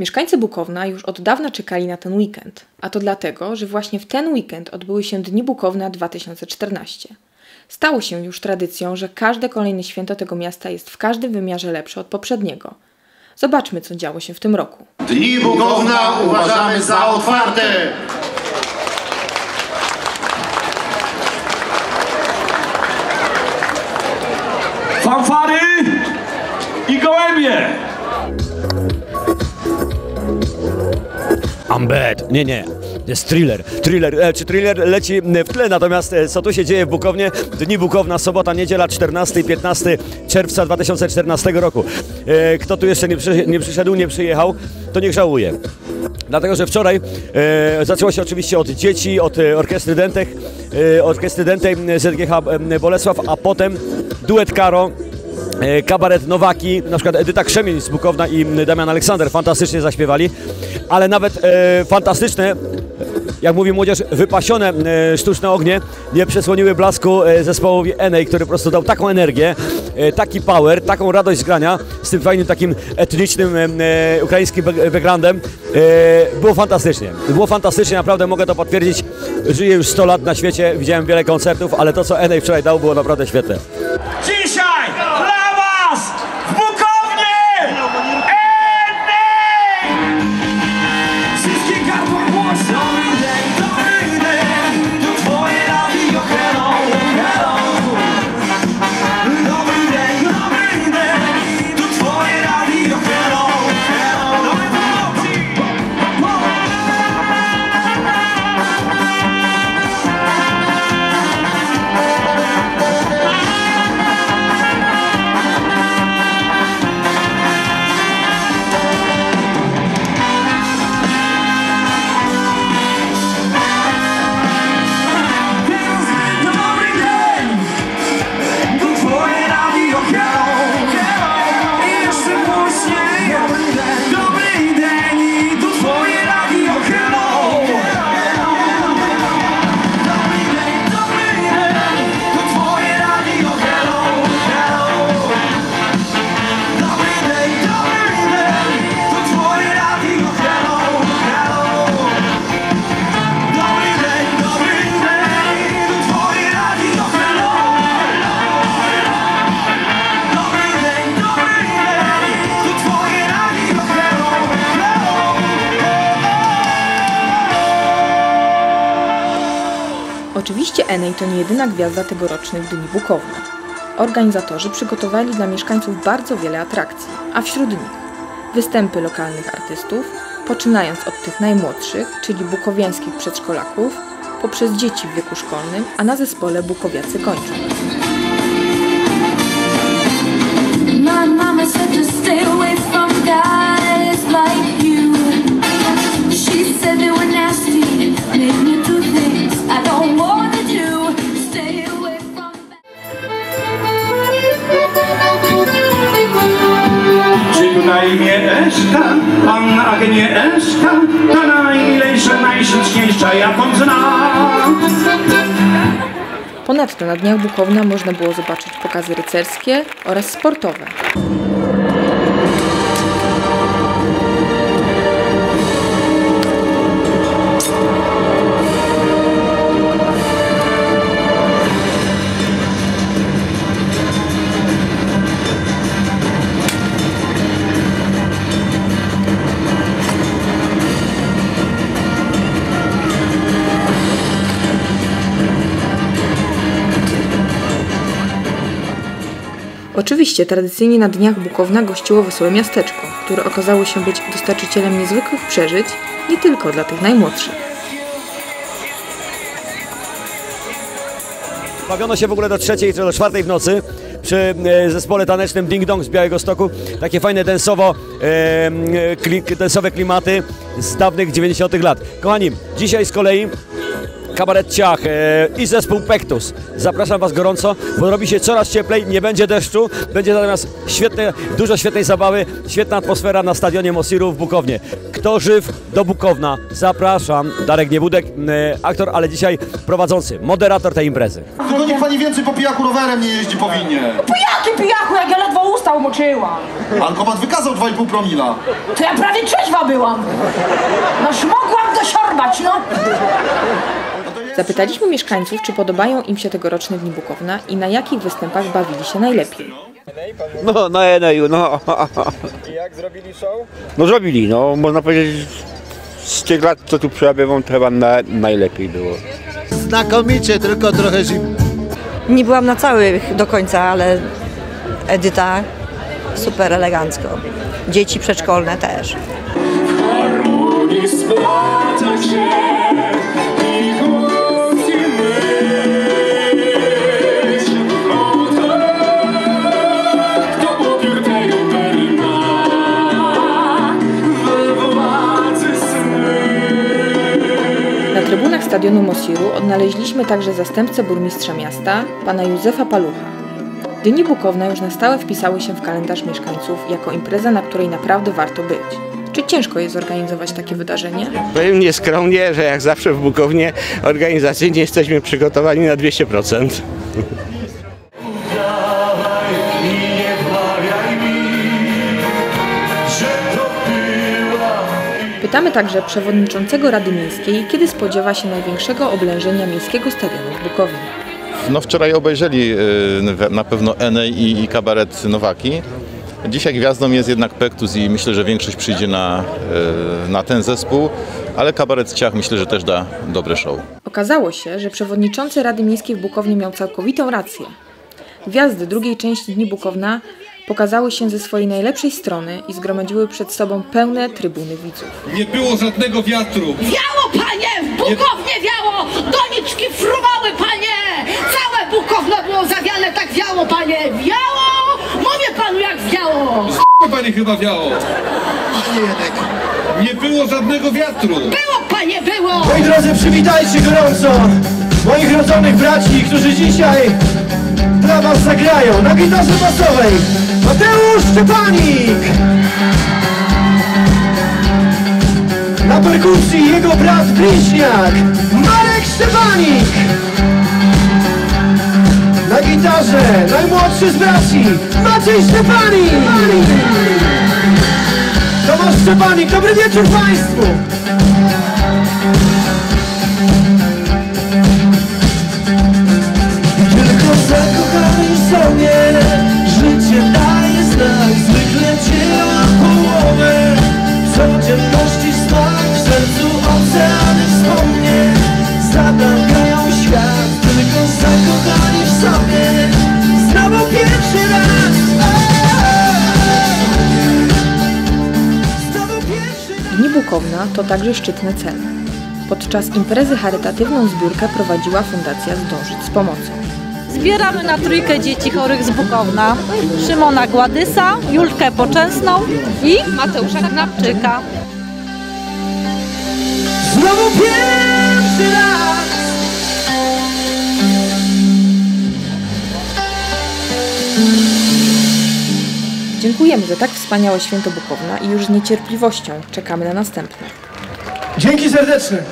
Mieszkańcy Bukowna już od dawna czekali na ten weekend, a to dlatego, że właśnie w ten weekend odbyły się Dni Bukowna 2014. Stało się już tradycją, że każde kolejne święto tego miasta jest w każdym wymiarze lepsze od poprzedniego. Zobaczmy, co działo się w tym roku. Dni Bukowna uważamy za otwarte. fanfary i gołębie. I'm bad. Nie, nie. Jest thriller. Thriller, e, czy thriller leci w tle, natomiast e, co tu się dzieje w Bukownie? Dni Bukowna, sobota, niedziela, 14 i 15 czerwca 2014 roku. E, Kto tu jeszcze nie, przy, nie przyszedł, nie przyjechał, to niech żałuje. Dlatego, że wczoraj e, zaczęło się oczywiście od dzieci, od orkiestry Dętek, e, orkiestry Dętej ZGH Bolesław, a potem duet Karo, kabaret Nowaki, na przykład Edyta Krzemień z Bukowna i Damian Aleksander fantastycznie zaśpiewali, ale nawet e, fantastyczne, jak mówi młodzież, wypasione e, sztuczne ognie nie przesłoniły blasku e, zespołowi Enej, który po prostu dał taką energię, e, taki power, taką radość z grania z tym fajnym takim etnicznym e, e, ukraińskim back- backgroundem. E, było fantastycznie. Było fantastycznie, naprawdę mogę to potwierdzić. Żyję już 100 lat na świecie, widziałem wiele koncertów, ale to co Enej wczoraj dał było naprawdę świetne. Oczywiście Enej to nie jedyna gwiazda tegorocznych Dni Bukowna. Organizatorzy przygotowali dla mieszkańców bardzo wiele atrakcji, a wśród nich występy lokalnych artystów, poczynając od tych najmłodszych, czyli bukowiańskich przedszkolaków, poprzez dzieci w wieku szkolnym, a na zespole Bukowiacy kończą. My mama said to stay away from guys mieszka pan Agnieszka, ta najmilejsza, najśliczniejsza, jaką znam? Ponadto na dniach Bukowna można było zobaczyć pokazy rycerskie oraz sportowe. Oczywiście tradycyjnie na dniach Bukowna gościło Wesołe Miasteczko, które okazało się być dostarczycielem niezwykłych przeżyć nie tylko dla tych najmłodszych. Bawiono się w ogóle do trzeciej czy do czwartej w nocy przy e, zespole tanecznym Ding Dong z Białego Stoku. Takie fajne densowo, e, kli, densowe klimaty z dawnych 90 lat. Kochani, dzisiaj z kolei kabaret Ciach e, i zespół Pektus. Zapraszam Was gorąco, bo robi się coraz cieplej, nie będzie deszczu, będzie natomiast świetne, dużo świetnej zabawy, świetna atmosfera na stadionie Mosiru w Bukownie. Kto żyw do Bukowna, zapraszam. Darek Niebudek, e, aktor, ale dzisiaj prowadzący, moderator tej imprezy. Tylko niech pani więcej po pijaku rowerem nie jeździ powinien. Jaki pijaku, jak ja ledwo usta umoczyłam. Alkomat wykazał 2,5 promila. To ja prawie trzeźwa byłam. Noż mogłam dosiorbać, no. Zapytaliśmy mieszkańców, czy podobają im się tegoroczne Dni Bukowna i na jakich występach bawili się najlepiej. No, na Eneju, no. I jak zrobili show? No zrobili, no, można powiedzieć, z tych lat, co tu przebywam, to chyba na, najlepiej było. Znakomicie, tylko trochę zimno. Nie byłam na całych do końca, ale Edyta super elegancko. Dzieci przedszkolne też. harmonii splata się stadionu Mosiru odnaleźliśmy także zastępcę burmistrza miasta, pana Józefa Palucha. Dni Bukowna już na stałe wpisały się w kalendarz mieszkańców jako impreza, na której naprawdę warto być. Czy ciężko jest zorganizować takie wydarzenie? Powiem nieskromnie, że jak zawsze w Bukownie organizacyjnie jesteśmy przygotowani na 200%. Pytamy także przewodniczącego Rady Miejskiej, kiedy spodziewa się największego oblężenia miejskiego stadionu w Bukowni. No wczoraj obejrzeli y, na pewno Enej i, i kabaret Nowaki. Dzisiaj gwiazdą jest jednak Pektus i myślę, że większość przyjdzie na, y, na ten zespół, ale kabaret Ciach myślę, że też da dobre show. Okazało się, że przewodniczący Rady Miejskiej w Bukownie miał całkowitą rację. Gwiazdy drugiej części Dni Bukowna pokazały się ze swojej najlepszej strony i zgromadziły przed sobą pełne trybuny widzów. Nie było żadnego wiatru. Wiało, panie! W Bukownie wiało! Doniczki fruwały, panie! Całe Bukowno było zawiane, tak wiało, panie! Wiało! Mówię panu, jak wiało! Z pani chyba wiało. Nie było żadnego wiatru. Było, panie, było! Moi drodzy, przywitajcie gorąco moich rodzonych braci, którzy dzisiaj dla was zagrają na gitarze basowej. Mateusz Szczepanik! Na perkusji jego brat bliźniak Marek Szczepanik! Na gitarze najmłodszy z braci Maciej Szczepanik! Tomasz Szczepanik, dobry wieczór Państwu! To także szczytny cel. Podczas imprezy charytatywną zbiórkę prowadziła Fundacja Zdążyć z Pomocą. Zbieramy na trójkę dzieci chorych z Bukowna. Szymona Gładysa, Julkę Poczęsną i Mateusza Knapczyka. Znowu pierwszy raz Dziękujemy za tak wspaniałe święto Bukowna i już z niecierpliwością czekamy na następne. Dzięki serdeczne